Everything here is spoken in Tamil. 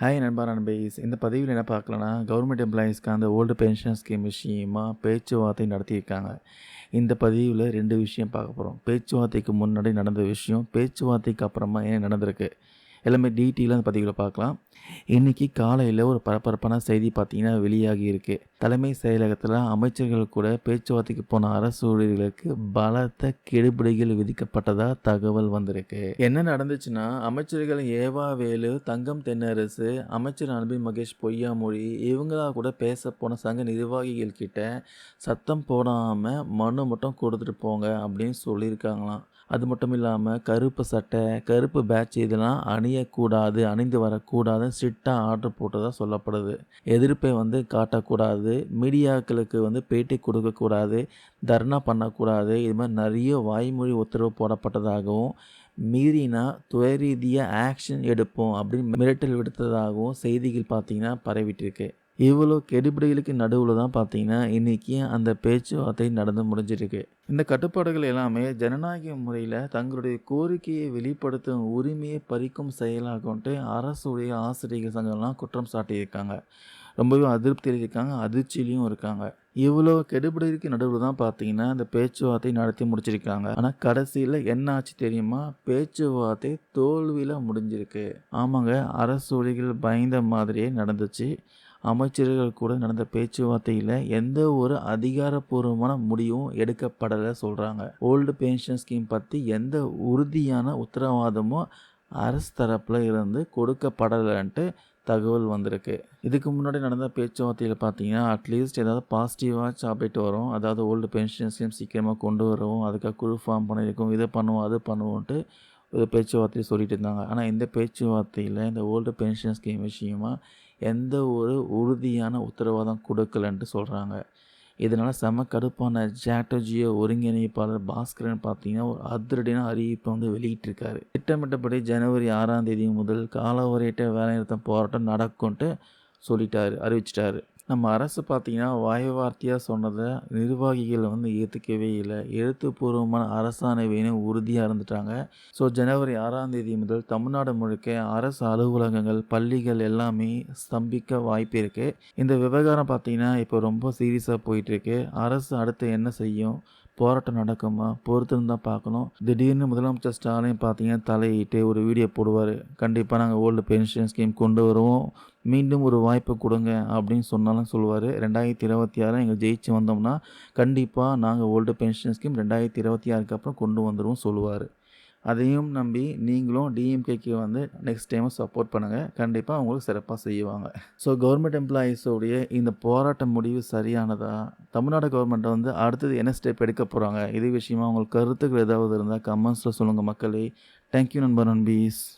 ஹாய் நண்பா நண்பீஸ் இந்த பதிவில் என்ன பார்க்கலன்னா கவர்மெண்ட் எம்ப்ளாயீஸ்க்கு அந்த ஓல்டு பென்ஷன் ஸ்கீம் விஷயமா பேச்சுவார்த்தை நடத்தியிருக்காங்க. இந்த பதிவில் ரெண்டு விஷயம் பார்க்க போகிறோம் பேச்சுவார்த்தைக்கு முன்னாடி நடந்த விஷயம் பேச்சுவார்த்தைக்கு அப்புறமா ஏன் நடந்திருக்கு? எல்லாமே டீட்டெயிலாக அந்த பதிவில் பார்க்கலாம். இன்றைக்கி காலையில் ஒரு பரபரப்பான செய்தி பார்த்திங்கன்னா வெளியாகி இருக்கு. தலைமை செயலகத்தில் அமைச்சர்கள் கூட பேச்சுவார்த்தைக்கு போன அரசு ஊழியர்களுக்கு பலத்த கெடுபிடிகள் விதிக்கப்பட்டதாக தகவல் வந்திருக்கு. என்ன நடந்துச்சுன்னா அமைச்சர்கள் ஏவா வேலு தங்கம் தென்னரசு அமைச்சர் அன்பின் மகேஷ் பொய்யாமொழி இவங்களா கூட பேச போன சங்க நிர்வாகிகள் கிட்ட சத்தம் போடாமல் மனு மட்டும் கொடுத்துட்டு போங்க அப்படின்னு சொல்லியிருக்காங்களாம். அது மட்டும் இல்லாமல் கருப்பு சட்டை கருப்பு பேட்ச் இதெல்லாம் அணியக்கூடாது அணிந்து வரக்கூடாது ஸ்ட்ரிக்டாக ஆர்டர் போட்டதாக சொல்லப்படுது. எதிர்ப்பை வந்து காட்டக்கூடாது மீடியாக்களுக்கு வந்து பேட்டி கொடுக்கக்கூடாது தர்ணா பண்ணக்கூடாது. இது மாதிரி நிறைய வாய்மொழி உத்தரவு போடப்பட்டதாகவும் மீறினா துவரீதியாக ஆக்ஷன் எடுப்போம் அப்படின்னு மிரட்டல் விடுத்ததாகவும் செய்திகள் பார்த்திங்கன்னா பரவிட்டிருக்கு இவ்வளோ கெடுபிடிகளுக்கு நடுவில் தான் பார்த்தீங்கன்னா இன்றைக்கி அந்த பேச்சுவார்த்தை நடந்து முடிஞ்சிருக்கு. இந்த கட்டுப்பாடுகள் எல்லாமே ஜனநாயக முறையில் தங்களுடைய கோரிக்கையை வெளிப்படுத்தும் உரிமையை பறிக்கும் செயலாகன்ட்டு அரசுடைய ஆசிரியர்கள் சங்கம்லாம் குற்றம் சாட்டியிருக்காங்க. ரொம்பவே அதிருப்தியில் இருக்காங்க அதிர்ச்சியிலையும் இருக்காங்க. இவ்வளோ கெடுபிடிக்கு நடுவில் தான் பார்த்தீங்கன்னா இந்த பேச்சுவார்த்தை நடத்தி முடிச்சிருக்காங்க. ஆனால் கடைசியில் என்ன ஆச்சு தெரியுமா? பேச்சுவார்த்தை தோல்வியில் முடிஞ்சிருக்கு. ஆமாங்க அரசு ஊழியர்கள் பயந்த மாதிரியே நடந்துச்சு. அமைச்சர்கள் கூட நடந்த பேச்சுவார்த்தையில் எந்த ஒரு அதிகாரப்பூர்வமான முடிவும் எடுக்கப்படலை சொல்கிறாங்க ஓல்டு பென்ஷன் ஸ்கீம் பற்றி எந்த உறுதியான உத்தரவாதமும் அரசு தரப்பில் இருந்து கொடுக்கப்படலைன்ட்டு தகவல் வந்திருக்கு. இதுக்கு முன்னாடி நடந்த பேச்சுவார்த்தையில் பார்த்தீங்கன்னா அட்லீஸ்ட் ஏதாவது பாசிட்டிவாக அப்டேட் வரும். அதாவது ஓல்டு பென்ஷன் ஸ்கீம் சீக்கிரமாக கொண்டு வரவும். அதுக்காக குழு ஃபார்ம் பண்ணியிருக்கோம் இதை பண்ணுவோம் அது பண்ணுவோன்ட்டு ஒரு பேச்சுவார்த்தையை சொல்லிட்டு இருந்தாங்க. ஆனால் இந்த பேச்சுவார்த்தையில் இந்த ஓல்டு பென்ஷன் ஸ்கீம் விஷயமா எந்த ஒரு உறுதியான உத்தரவாதம் கொடுக்கலன்ட்டு சொல்கிறாங்க இதனால் செம கடுப்பான ஜாட்டர்ஜியோ ஒருங்கிணைப்பாளர் பாஸ்கரன் பார்த்தீங்கன்னா ஒரு அதிரடியான அறிவிப்பை வந்து வெளியிட்டிருக்காரு. திட்டமிட்டபடி ஜனவரி ஆறாம் தேதி முதல் காலவரையிட்ட வேலைநிறுத்தம் போராட்டம் நடக்கும்ன்ட்டு சொல்லிட்டாரு அறிவிச்சிட்டாரு. நம்ம அரசு பார்த்திங்கன்னா வாய் வார்த்தையாக சொன்னதை நிர்வாகிகள் வந்து ஏற்றுக்கவே இல்லை. எழுத்துப்பூர்வமான அரசாணை வேணும் உறுதியாக இருந்துட்டாங்க. ஸோ ஜனவரி ஆறாம் தேதி முதல் தமிழ்நாடு முழுக்க அரசு அலுவலகங்கள் பள்ளிகள் எல்லாமே ஸ்தம்பிக்க வாய்ப்பு இருக்குது இந்த விவகாரம் பார்த்திங்கன்னா இப்போ ரொம்ப சீரியஸாக போயிட்டுருக்கு அரசு அடுத்து என்ன செய்யும்? போராட்டம் நடக்குமா? பொறுத்துன்னு தான் பார்க்கணும். திடீர்னு முதலமைச்சர் ஸ்டாலின் பார்த்தீங்கன்னா தலையிட்டு ஒரு வீடியோ போடுவார். கண்டிப்பாக நாங்கள் ஓல்டு பென்ஷன் ஸ்கீம் கொண்டு வருவோம். மீண்டும் ஒரு வாய்ப்பு கொடுங்க அப்படின்னு சொன்னாலும் சொல்லுவார். ரெண்டாயிரத்தி இருபத்தி ஆறு எங்கள் ஜெயிச்சு வந்தோம்னா கண்டிப்பாக நாங்கள் ஓல்டு பென்ஷன் ஸ்கீம் ரெண்டாயிரத்தி இருபத்தி ஆறுக்கு அப்புறம் கொண்டு வந்துடுவோம் சொல்லுவார். அதையும் நம்பி நீங்களும் டிஎம்கேக்கு வந்து நெக்ஸ்ட் டைமும் சப்போர்ட் பண்ணுங்கள் கண்டிப்பாக அவங்களுக்கு சிறப்பாக செய்வாங்க. ஸோ கவர்மெண்ட் எம்ப்ளாயீஸோடைய இந்த போராட்ட முடிவு சரியானதா? தமிழ்நாடு கவர்மெண்ட் வந்து அடுத்தது என்ன ஸ்டெப் எடுக்க போகிறாங்க இது விஷயமா உங்களுக்கு கருத்துக்கள் ஏதாவது இருந்தால் கமெண்ட்ஸில் சொல்லுங்கள் மக்களே. தேங்க்யூ நண்பர் நண்பீஸ்.